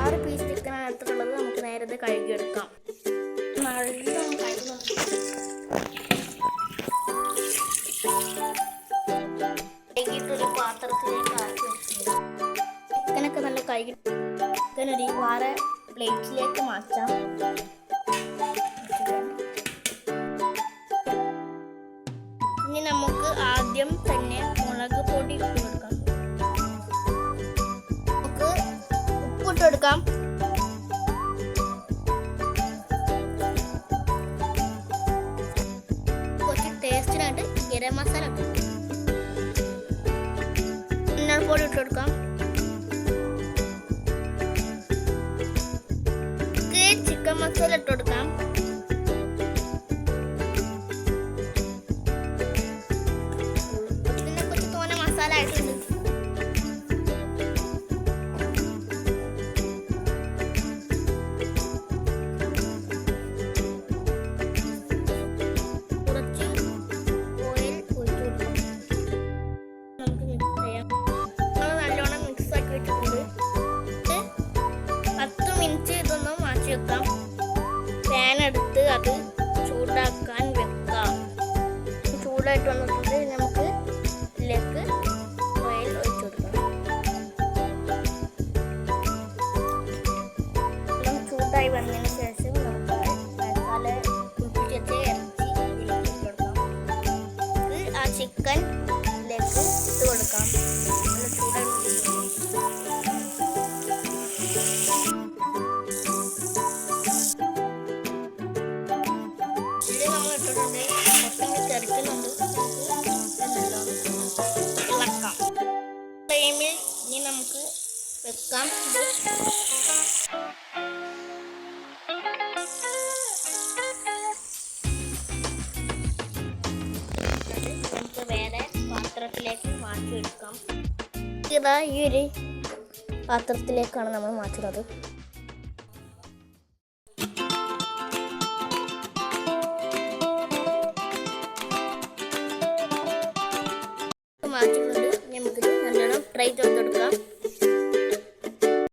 ആറ് പീസ് ചിക്കനാണ് എടുത്തിട്ടുള്ളത്. നമുക്ക് നേരത്തെ കഴുകിയെടുക്കാം. നല്ലോണം കഴുകണം കഴുകിയിട്ടൊരു പാത്രത്തിലേക്ക് ആക്കി വെച്ചിട്ടുണ്ട്. ചിക്കനൊക്കെ നല്ല കഴുകി ചിക്കനൊരു വേറെ പ്ലേറ്റിലേക്ക് മാറ്റാം. ഇനി നമുക്ക് ആദ്യം തന്നെ മുളക് പൊടി ഇട്ട് കൊടുക്കാം. നമുക്ക് ഉപ്പിട്ട് കൊടുക്കാം. കുറച്ച് ടേസ്റ്റിനായിട്ട് ഗരം മസാല. മഞ്ഞൾപ്പൊടി ഇട്ട് കൊടുക്കാം. ചിക്കൻ മസാല ഇട്ട് കൊടുക്കാം. മാറ്റി വെക്കാം എടുത്ത് അത് ചൂടാക്കാൻ വെക്കാം ചൂടായിട്ട് വന്നിട്ടുണ്ട് ഇത് ലെഗ് ഇട്ട് കൊടുക്കാം. നല്ല ചൂടായി വന്നിട്ടുണ്ട്. ഇത് നമ്മൾ ഇട്ടിട്ടുണ്ട്. കൊത്തങ്ങ് തെറിക്കുന്നുണ്ട്. ഇളക്കാം ടൈമിൽ ഇനി നമുക്ക് വെക്കാം. പാത്രത്തിലേക്ക് മാറ്റിയെടുക്കാം. ഇതാ ഈ ഒരു പാത്രത്തിലേക്കാണ് നമ്മൾ മാറ്റുന്നത്. മാറ്റുന്നത് നമുക്ക് നല്ലോണം ഫ്രൈ ചെയ്ത്